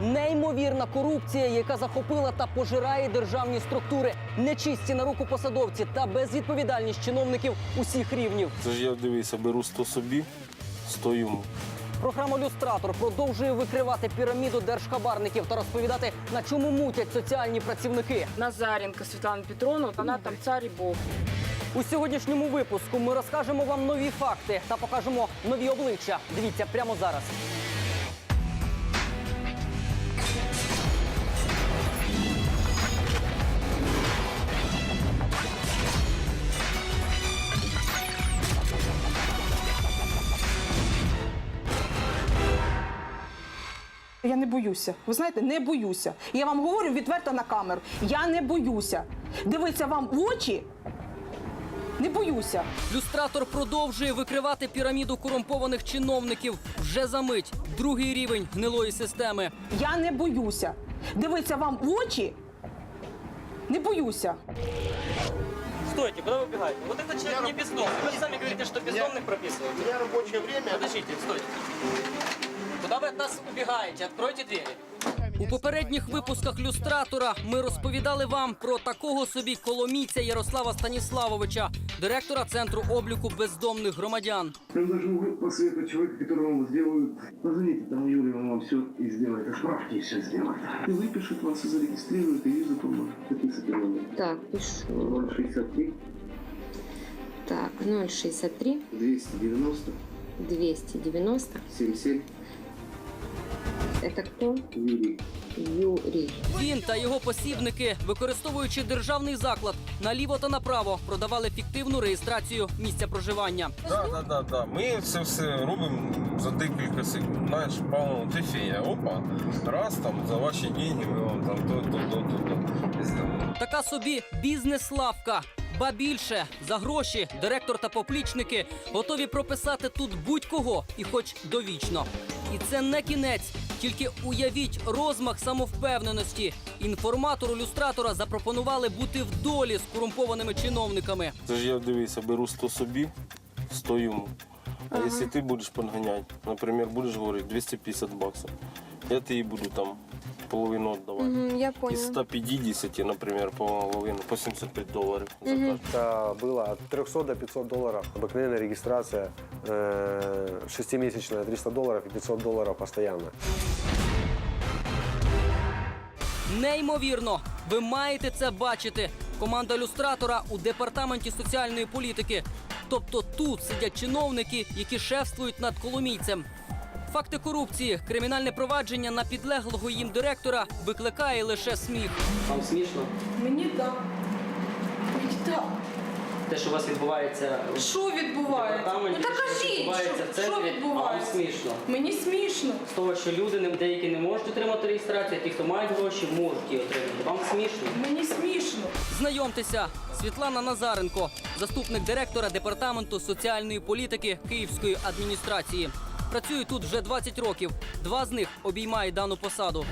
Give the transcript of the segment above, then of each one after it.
Неймовірна корупція, яка захопила та пожирає державні структури, нечисті на руку посадовці та безвідповідальність чиновників усіх рівнів. Це ж я дивися, беру 100 собі, 100 йому. Програма Люстратор продовжує викривати піраміду держхабарників та розповідати, на чому мутять соціальні працівники. Назаренко Светлана Петровна, она там царь и бог. У сьогоднішньому випуску ми розкажемо вам нові факти та покажемо нові обличчя. Дивіться прямо зараз. Я не боюся. Ви знаєте, не боюся. Я вам говорю відверто на камеру. Я не боюся. Дивитися вам в очі. Не боюся. Люстратор продовжує викривати піраміду корумпованих чиновників. Вже за мить другий рівень гнилої системи. Я не боюся. Дивитися вам в очі. Не боюся. Стойте, куда вы убегаете? Вот этот человек не бездомный. Вы же сами говорите, что бездомных прописывают. У меня рабочее время. Подождите, стойте. Куда вы от нас убегаете? Откройте двери. У попередніх випусках люстратора ми розповідали вам про такого собі коломійця Ярослава Станіславовича, директора центру обліку бездомних громадян. Предложу посоветовать человека, которого вам сделают. Позвоните там Юле, он вам все и сделает. И справки и все сделает. И выпишет вас, и зарегистрирует, и визу поможет. Записывайте номер. Так, пишу. 063 Так, 063 290 290. 77 Это кто? Юрий. Юрий. Він та його посібники, використовуючи державний заклад наліво та направо, продавали фіктивну реєстрацію місця проживання. Так, так, так, так. Ми це все робимо за декілька секунд. Знаєш, Павло, ти фея, опа, раз там за ваші деньги ми вам там то, то, то, то, то. зробимо. Така собі бізнес-лавка. Ба більше за гроші директор та поплічники готові прописати тут будь-кого і хоч довічно. І це не кінець. Тільки уявіть розмах самовпевненості. Інформатору люстратора запропонували бути в долі з корумпованими чиновниками. Це ж я дивися, беру 100 собі, 100 йому. А якщо ти будеш подганяти, наприклад, будеш говорити 250 баксів, я тобі буду там половину віддавати. я Из поняла. 150, например, половину, по 75 долларов за каждый. Это было от 300 до 500 долларов. Обыкновенная регистрация, э, шестимесячная 300 долларов и 500 долларов постоянно. Неймовірно, ви маєте це бачити. Команда люстратора у департаменті соціальної політики. Тобто тут сидять чиновники, які шефствують над коломійцем. Факти корупції, кримінальне провадження на підлеглого їм директора викликає лише сміх. Вам смішно? Мені так. Мені так. Те, що у вас відбувається Що відбувається? Ну, так що кажіть, відбувається в що- що відбувається? вам смішно. Мені смішно. З того, що люди не- деякі не можуть отримати реєстрацію, а ті, хто мають гроші, можуть її отримати. Вам смішно? Мені смішно. Знайомтеся, Світлана Назаренко, заступник директора департаменту соціальної політики Київської адміністрації. Працює тут вже 20 років. Два з них обіймає дану посаду.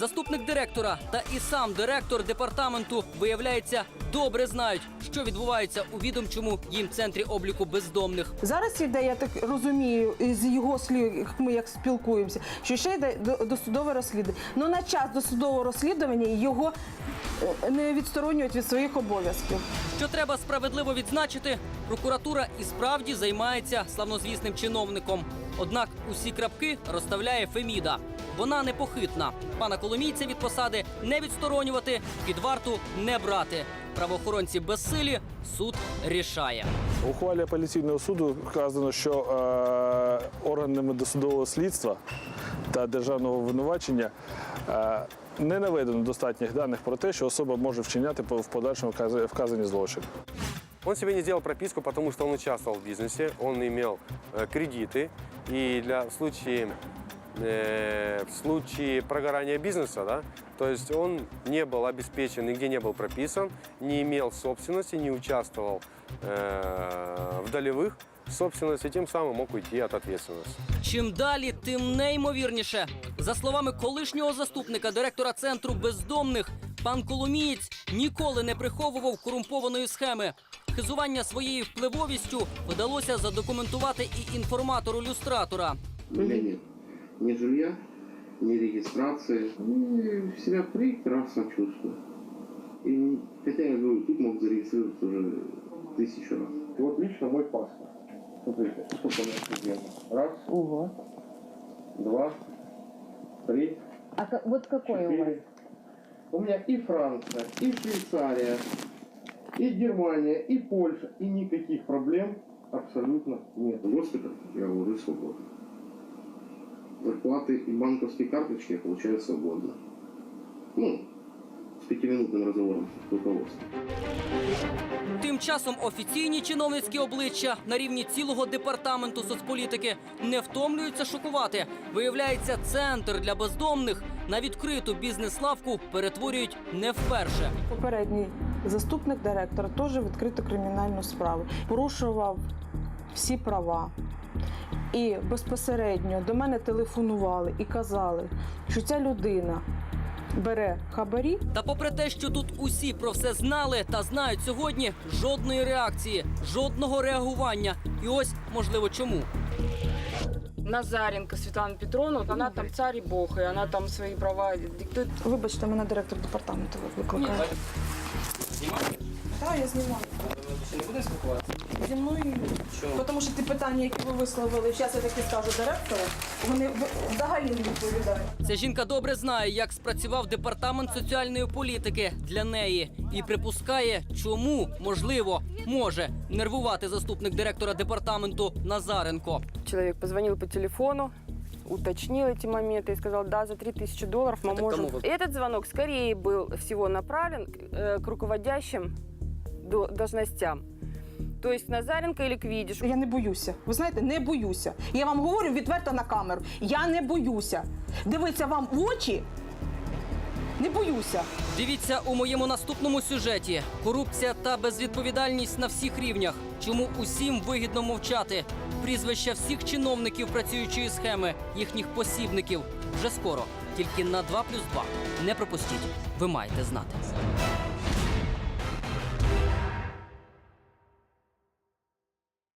Заступник директора та і сам директор департаменту, виявляється, добре знають, що відбувається у відомчому їм центрі обліку бездомних. Зараз йде, я так розумію, з його слів, як ми як спілкуємося, що ще йде до- досудове розслідування. Ну на час досудового розслідування його е, не відсторонюють від своїх обов'язків. Що треба справедливо відзначити, прокуратура і справді займається славнозвісним чиновником. Однак усі крапки розставляє Феміда. Вона непохитна. Пана Коломійця від посади не відсторонювати, під варту не брати. Правоохоронці безсилі, суд рішає. У ухвалі апеляційного суду вказано, що е, органами досудового слідства та державного винувачення е, не наведено достатніх даних про те, що особа може вчиняти в подальшому вказані злочини. Он себе не сделал прописку, потому что он участвовал в бизнесе, он имел э, кредиты, и для в случае, э, в случае прогорания бизнеса, да, то есть он не был обеспечен, нигде не был прописан, не имел собственности, не участвовал э, в долевых собственности, тем самым мог уйти от ответственности. Чим далі, тим неймовірніше. За словами колишнього заступника директора центру бездомних, пан Коломієць ніколи не приховував корумпованої схеми. Хизування своєю впливовістю вдалося задокументувати і інформатору люстратора. У меня нет ни жилья, ни регистрации. И себя прекрасно чувствую. И, хотя я говорю, тут мог зарегистрироваться уже тысячу раз. И вот лично мой паспорт. Смотрите, сколько у меня студентов. Раз, Ого. два, три, А вот какой четыре. У меня и Франция, и Швейцария, и Германия, и Польша, и никаких проблем абсолютно нет. Госпиталь, я говорю, свободно. Зарплаты и банковские карточки я получаю свободно. Ну, с пятиминутным разговором с руководством. Тим часом офіційні чиновницькі обличчя на рівні цілого департаменту соцполітики не втомлюються шокувати. Виявляється, центр для бездомних на відкриту бізнес-лавку перетворюють не вперше. Попередній заступник директора теж відкрито кримінальну справу. Порушував всі права. І безпосередньо до мене телефонували і казали, що ця людина бере хабарі Та попри те, що тут усі про все знали та знають сьогодні, жодної реакції, жодного реагування. І ось можливо чому. Назаренко Светлана Петровна, вот она там царь и бог, и она там свои права диктует. Вибачте, мене директор департаменту викликає. Так, я знімаю. Не будемо спілкуватися? Зі мною Чому? тому що ті питання, які ви висловили, зараз я таки скажу директору, вони в- взагалі не відповідають. Ця жінка добре знає, як спрацював департамент соціальної політики для неї, і припускає, чому можливо може нервувати заступник директора департаменту Назаренко. Человек позвонил по телефону, уточнил эти моменты и сказал, да, за 3000 долларов мы Это можем... кому вы? Этот звонок скорее был всего направлен к, э, к руководящим до- должностям. То есть Назаренко или Квидиш. Я не боюся. Ви знаєте, не боюся. Я вам говорю відверто на камеру. Я не боюся. Дивиться вам в очі. Не боюся. Дивіться у моєму наступному сюжеті: корупція та безвідповідальність на всіх рівнях. Чому усім вигідно мовчати? Прізвища всіх чиновників працюючої схеми, їхніх посібників. Вже скоро, тільки на 2+,2. Не пропустіть. Ви маєте знати.